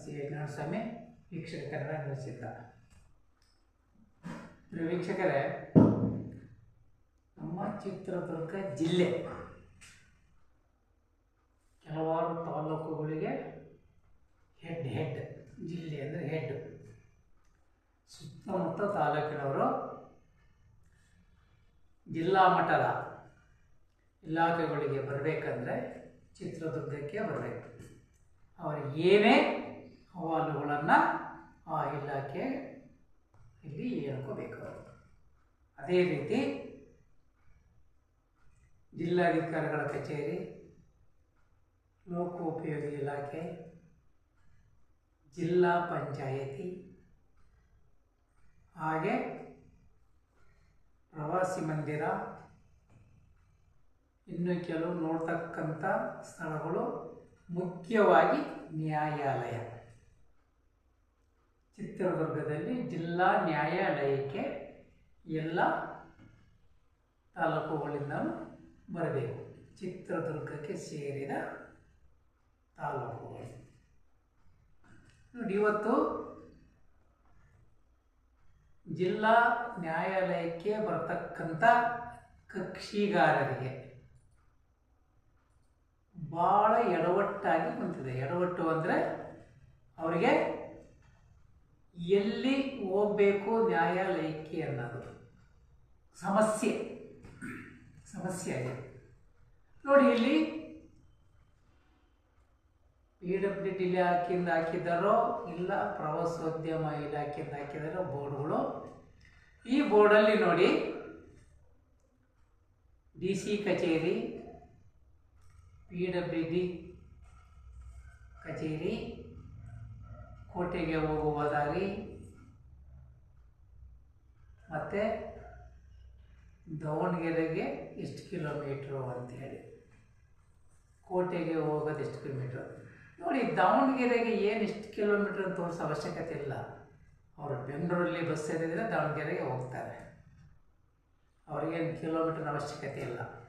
C ಸ್ವಾಮಿ ವೀಕ್ಷಕ ಕನ್ನಡ ನಡೆಸಿದ್ದ ವೀಕ್ಷಕರೇ, ನಮ್ಮ ಚಿತ್ರದುರ್ಗ ಜಿಲ್ಲೆ ಹಲವಾರು ತಾಲೂಕುಗಳಿಗೆ ಹೆಡ್ ಹೆಡ್, ಜಿಲ್ಲೆ ಅಂದರೆ ಹೆಡ್. ಸುತ್ತಮುತ್ತ ತಾಲೂಕಿನವರು ಜಿಲ್ಲಾ ಮಟ್ಟದ ಇಲಾಖೆಗಳಿಗೆ ಬರಬೇಕಂದ್ರೆ ಚಿತ್ರದುರ್ಗಕ್ಕೆ ಬರಬೇಕು. ಅವರು ಏನೇ ಅಹವಾಲುಗಳನ್ನು ಆ ಇಲಾಖೆ ಇಲ್ಲಿ ಹೇಳ್ಕೋಬೇಕು. ಅದೇ ರೀತಿ ಜಿಲ್ಲಾಧಿಕಾರಿಗಳ ಕಚೇರಿ, ಲೋಕೋಪಯೋಗಿ ಇಲಾಖೆ, ಜಿಲ್ಲಾ ಪಂಚಾಯಿತಿ, ಹಾಗೆ ಪ್ರವಾಸಿ ಮಂದಿರ, ಇನ್ನು ಕೆಲವು ನೋಡ್ತಕ್ಕಂಥ ಸ್ಥಳಗಳು ಮುಖ್ಯವಾಗಿ ನ್ಯಾಯಾಲಯ. ಚಿತ್ರದುರ್ಗದಲ್ಲಿ ಜಿಲ್ಲಾ ನ್ಯಾಯಾಲಯಕ್ಕೆ ಎಲ್ಲ ತಾಲೂಕುಗಳಿಂದ ಬರಬೇಕು. ಚಿತ್ರದುರ್ಗಕ್ಕೆ ಸೇರಿದ ತಾಲೂಕುಗಳು. ನೋಡಿ, ಇವತ್ತು ಜಿಲ್ಲಾ ನ್ಯಾಯಾಲಯಕ್ಕೆ ಬರತಕ್ಕಂಥ ಕಕ್ಷಿಗಾರರಿಗೆ ಭಾಳ ಎಡವಟ್ಟಾಗಿ ಕುಂತಿದೆ. ಎಡವಟ್ಟು ಅಂದರೆ ಅವರಿಗೆ ಎಲ್ಲಿ ಹೋಗ್ಬೇಕು ನ್ಯಾಯಾಲಯಕ್ಕೆ ಅನ್ನೋದು. ಸಮಸ್ಯೆ. ಸಮಸ್ಯೆ ಇದೆ ನೋಡಿ ಇಲ್ಲಿ ಪಿ ಡಬ್ಲ್ಯೂ ಡಿ ಇಲಾಖೆಯಿಂದ ಹಾಕಿದ್ದಾರೋ ಇಲ್ಲ ಪ್ರವಾಸೋದ್ಯಮ ಇಲಾಖೆಯಿಂದ ಹಾಕಿದಾರೋ ಬೋರ್ಡ್ಗಳು. ಈ ಬೋರ್ಡಲ್ಲಿ ನೋಡಿ ಡಿ ಸಿ ಕಚೇರಿ, ಪಿ ಡಬ್ಲ್ಯೂ ಡಿ ಕಚೇರಿ ಕೋಟೆಗೆ ಹೋಗುವ ದಾರಿ ಮತ್ತು ದಾವಣಗೆರೆಗೆ ಎಷ್ಟು ಕಿಲೋಮೀಟ್ರು ಅಂತೇಳಿ ಕೋಟೆಗೆ ಹೋಗೋದು ಎಷ್ಟು ಕಿಲೋಮೀಟ್ರು? ನೋಡಿ, ದಾವಣಗೆರೆಗೆ ಏನು ಎಷ್ಟು ಕಿಲೋಮೀಟ್ರ್ ಅಂತ ತೋರಿಸೋ ಅವಶ್ಯಕತೆ ಇಲ್ಲ. ಅವರು ಬೆಂಗಳೂರಲ್ಲಿ ಬಸ್ ಸೇರಿದರೆ ದಾವಣಗೆರೆಗೆ ಹೋಗ್ತಾರೆ. ಅವ್ರಿಗೇನು ಕಿಲೋಮೀಟ್ರ್ ಅವಶ್ಯಕತೆ ಇಲ್ಲ.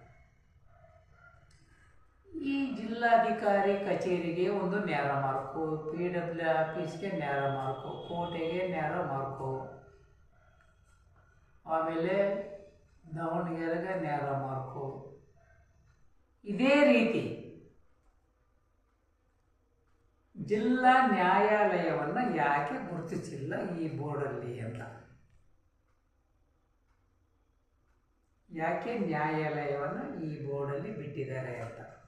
ಈ ಜಿಲ್ಲಾಧಿಕಾರಿ ಕಚೇರಿಗೆ ಒಂದು ನೇರ ಮಾರ್ಕು, ಪಿ ಡಬ್ಲ್ಯೂ ಆಫೀಸ್ಗೆ ನೇರ ಮಾರ್ಕು ಕೋಟೆಗೆ ನೇರ ಮಾರ್ಕು. ಆಮೇಲೆ ದಾವಣಗೆರೆಗೆ ನೇರ ಮಾರ್ಕು. ಇದೇ ರೀತಿ ಜಿಲ್ಲಾ ನ್ಯಾಯಾಲಯವನ್ನು ಯಾಕೆ ಗುರುತಿಸಿಲ್ಲ ಈ ಬೋರ್ಡಲ್ಲಿ ಅಂತ? ಯಾಕೆ ನ್ಯಾಯಾಲಯವನ್ನು ಈ ಬೋರ್ಡಲ್ಲಿ ಬಿಟ್ಟಿದ್ದಾರೆ ಅಂತ?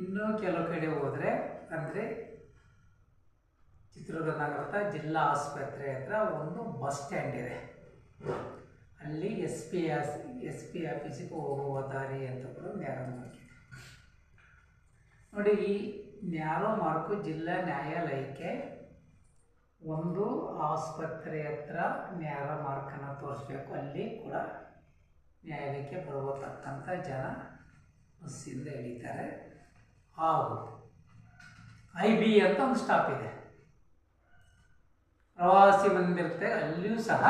ಇನ್ನೂ ಕೆಲವು ಕಡೆ ಹೋದರೆ, ಅಂದರೆ ಚಿತ್ರದುರ್ಗ ನಗರದ ಜಿಲ್ಲಾ ಆಸ್ಪತ್ರೆ ಹತ್ರ ಒಂದು ಬಸ್ ಸ್ಟ್ಯಾಂಡ್ ಇದೆ. ಅಲ್ಲಿ ಎಸ್ ಪಿ ಆಸ್, ಎಸ್ ಪಿ ಆಫೀಸಿಗೆ ಹೋಗುವ ದಾರಿ ಅಂತ ಕೂಡ ನ್ಯಾರೋ ಮಾರ್ಕ್ ನೋಡಿ, ಈ ನ್ಯಾರೋ ಮಾರ್ಕು ಜಿಲ್ಲಾ ನ್ಯಾಯಾಲಯಕ್ಕೆ ಒಂದು ಆಸ್ಪತ್ರೆ ಹತ್ರ ನ್ಯಾರೋ ಮಾರ್ಕನ್ನು ತೋರಿಸ್ಬೇಕು. ಅಲ್ಲಿ ಕೂಡ ನ್ಯಾಯಾಲಯಕ್ಕೆ ಬರಬೇಕಂತ ಜನ ಬಸ್ಸಿಂದ ಇಳಿತಾರೆ ಹಾಗೂ ಐ ಬಿ ಅಂತ ಒಂದು ಸ್ಟಾಪ್ ಇದೆ. ಪ್ರವಾಸಿ ಬಂದಿರುತ್ತೆ ಅಲ್ಲಿಯೂ ಸಹ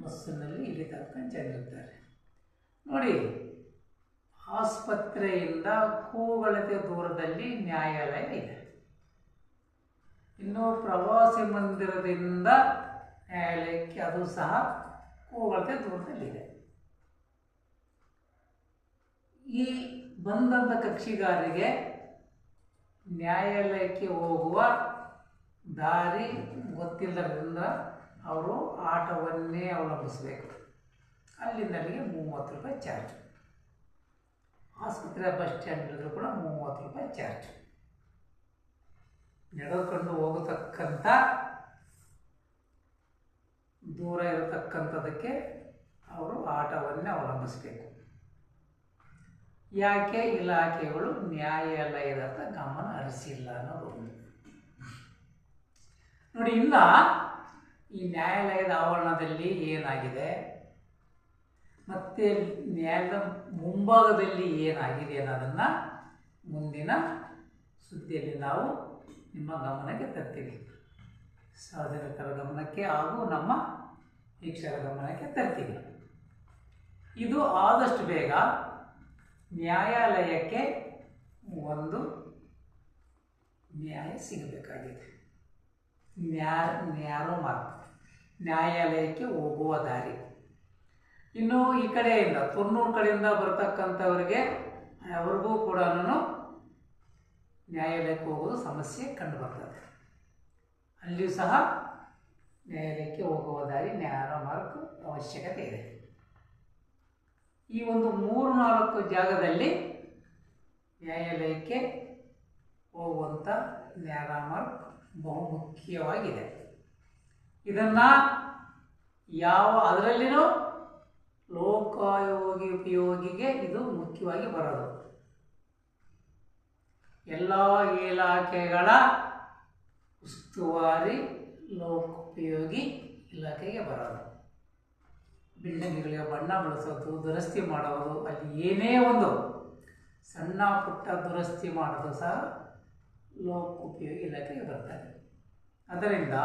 ಬಸ್ಸಿನಲ್ಲಿ ಇಲ್ಲಿ ಇರ್ತಾರೆ ನೋಡಿ, ಆಸ್ಪತ್ರೆಯಿಂದ ಕೂಗಳತೆ ದೂರದಲ್ಲಿ ನ್ಯಾಯಾಲಯ ಇದೆ. ಇನ್ನು ಪ್ರವಾಸಿ ಮಂದಿರದಿಂದ ನ್ಯಾಯಾಲಯಕ್ಕೆ ಅದು ಸಹ ಕೂಗಳತೆ ದೂರದಲ್ಲಿದೆ. ಈ ಬಂದಂಥ ಕಕ್ಷಿಗಾರರಿಗೆ ನ್ಯಾಯಾಲಯಕ್ಕೆ ಹೋಗುವ ದಾರಿ ಗೊತ್ತಿಲ್ಲದ್ರಿಂದ ಅವರು ಆಟವನ್ನೇ ಅವಲಂಬಿಸಬೇಕು. ಅಲ್ಲಿಂದಲ್ಲಿಗೆ ಮೂವತ್ತು ರೂಪಾಯಿ ಚಾರ್ಜ್. ಆಸ್ಪತ್ರೆ, ಬಸ್ ಸ್ಟ್ಯಾಂಡ್ ಇದ್ರೂ ಕೂಡ ಮೂವತ್ತು ರೂಪಾಯಿ ಚಾರ್ಜ್. ನಡೆದುಕೊಂಡು ಹೋಗತಕ್ಕಂಥ, ದೂರ ಇರತಕ್ಕಂಥದಕ್ಕೆ ಅವರು ಆಟವನ್ನೇ ಅವಲಂಬಿಸಬೇಕು. ಯಾಕೆ ಇಲಾಖೆಗಳು ನ್ಯಾಯಾಲಯದತ್ತ ಗಮನ ಹರಿಸಿಲ್ಲ ಅನ್ನೋದು. ನೋಡಿ, ಇನ್ನು ಈ ನ್ಯಾಯಾಲಯದ ಆವರಣದಲ್ಲಿ ಏನಾಗಿದೆ? ಮತ್ತು ನ್ಯಾಯಾಲಯದ ಮುಂಭಾಗದಲ್ಲಿ ಏನಾಗಿದೆ ಅನ್ನೋದನ್ನು ಮುಂದಿನ ಸುದ್ದಿಯಲ್ಲಿ ನಾವು ನಿಮ್ಮ ಗಮನಕ್ಕೆ ತರ್ತೀವಿ. ಸಾರ್ವಜನಿಕರ ಗಮನಕ್ಕೆ ಹಾಗೂ ನಮ್ಮ ವೀಕ್ಷಕರ ಗಮನಕ್ಕೆ ತರ್ತೀವಿ. ಇದು ಆದಷ್ಟು ಬೇಗ ನ್ಯಾಯಾಲಯಕ್ಕೆ ಒಂದು ನ್ಯಾಯ ಸಿಗಬೇಕಾಗಿದೆ. ನ್ಯಾ, ನ್ಯಾರೋ ಮಾರ್ಕ್. ನ್ಯಾಯಾಲಯಕ್ಕೆ ಹೋಗುವ ದಾರಿ. ಇನ್ನು ಈ ಕಡೆಯಿಂದ ತುರ್ನೂರು ಕಡೆಯಿಂದ ಬರ್ತಕ್ಕಂಥವ್ರಿಗೆ ಅವ್ರಿಗೂ ಕೂಡ ನ್ಯಾಯಾಲಯಕ್ಕೆ ಹೋಗೋದು ಸಮಸ್ಯೆ ಕಂಡು ಬರ್ತದೆ ಅಲ್ಲಿಯೂ ಸಹ ನ್ಯಾಯಾಲಯಕ್ಕೆ ಹೋಗುವ ದಾರಿ ನ್ಯಾಯ ಮಾರ್ಗ ಅವಶ್ಯಕತೆ ಇದೆ. ಈ ಒಂದು ಮೂರು ನಾಲ್ಕು ಜಾಗದಲ್ಲಿ ನ್ಯಾಯಾಲಯಕ್ಕೆ ಹೋಗುವಂಥ ನ್ಯಾರಾಮರ್ಕ್ ಬಹುಮುಖ್ಯವಾಗಿದೆ. ಇದನ್ನು ಯಾವ, ಅದರಲ್ಲಿನೂ ಲೋಕಾಯೋಗಿ ಉಪಯೋಗಿಗೆ ಇದು ಮುಖ್ಯವಾಗಿ ಬರೋದು. ಎಲ್ಲ ಇಲಾಖೆಗಳ ಉಸ್ತುವಾರಿ ಲೋಕೋಪಯೋಗಿ ಇಲಾಖೆಗೆ ಬರೋದು. ಬಿಲ್ಡಿಂಗ್ಗಳಿಗೆ ಬಣ್ಣ ಬಳಸೋದು ದುರಸ್ತಿ ಮಾಡೋದು, ಅಲ್ಲಿ ಏನೇ ಒಂದು ಸಣ್ಣ ಪುಟ್ಟ ದುರಸ್ತಿ ಮಾಡೋದು ಸಹ ಲೋಕೋಪಯೋಗಿ ಇಲಾಖೆಗೆ ಬರ್ತದೆ ಅದರಿಂದ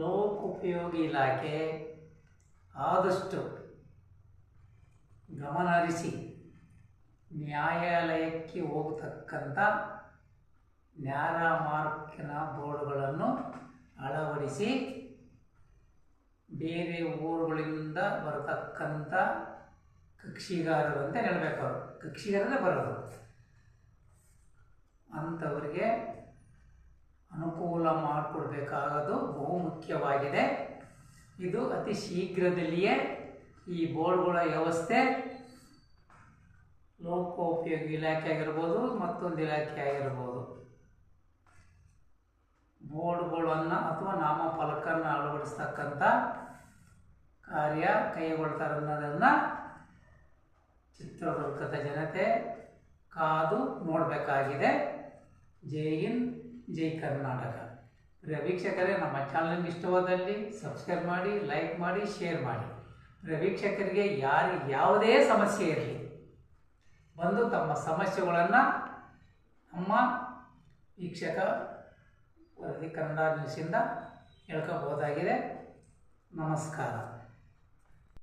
ಲೋಕೋಪಯೋಗಿ ಇಲಾಖೆ ಆದಷ್ಟು ಗಮನಹರಿಸಿ ನ್ಯಾಯಾಲಯಕ್ಕೆ ಹೋಗತಕ್ಕಂಥ ನ್ಯಾರ ಮಾರ್ಕಿನ ಬೋರ್ಡ್ಗಳನ್ನು ಅಳವಡಿಸಿ ಬೇರೆ ಊರುಗಳಿಂದ ಬರತಕ್ಕಂಥ ಕಕ್ಷಿಗಾರರು ಅಂತ ಹೇಳಬೇಕು ಅವರು. ಕಕ್ಷಿಗಾರರೇ ಬರೋದು. ಅಂಥವರಿಗೆ ಅನುಕೂಲ ಮಾಡಿಕೊಡ್ಬೇಕಾಗೋದು ಬಹುಮುಖ್ಯವಾಗಿದೆ ಇದು ಅತಿ ಶೀಘ್ರದಲ್ಲಿಯೇ ಈ ಬೋರ್ಡ್ಗಳ ವ್ಯವಸ್ಥೆ ಲೋಕೋಪಯೋಗಿ ಇಲಾಖೆ ಆಗಿರ್ಬೋದು ಮತ್ತೊಂದು ಇಲಾಖೆ ಆಗಿರ್ಬೋದು. ಬೋರ್ಡ್ಗಳನ್ನು ಅಥವಾ ನಾಮಫಲಕನ್ನು ಅಳವಡಿಸ್ತಕ್ಕಂಥ ಕಾರ್ಯ ಕೈಗೊಳ್ತಾರೆ ಅನ್ನೋದನ್ನು ಚಿತ್ರದುರ್ಗದ ಜನತೆ ಕಾದು ನೋಡಬೇಕಾಗಿದೆ. ಜೈ ಇನ್ ಜೈ ಕರ್ನಾಟಕ. ಪ್ರಿಯ ನಮ್ಮ ಚಾನಲ್ ಇಷ್ಟವಾದಲ್ಲಿ ಸಬ್ಸ್ಕ್ರೈಬ್ ಮಾಡಿ, ಲೈಕ್ ಮಾಡಿ, ಶೇರ್ ಮಾಡಿ. ಪ್ರಿಯ ವೀಕ್ಷಕರಿಗೆ ಯಾರಿಗೆ ಯಾವುದೇ ಸಮಸ್ಯೆ ಇರಲಿ, ಬಂದು ತಮ್ಮ ಸಮಸ್ಯೆಗಳನ್ನು ನಮ್ಮ ವೀಕ್ಷಕ ವರದಿ ಕನ್ನಡ ನ್ಯೂಸಿಂದ ಹೇಳ್ಕೋಬಹುದಾಗಿದೆ ನಮಸ್ಕಾರ.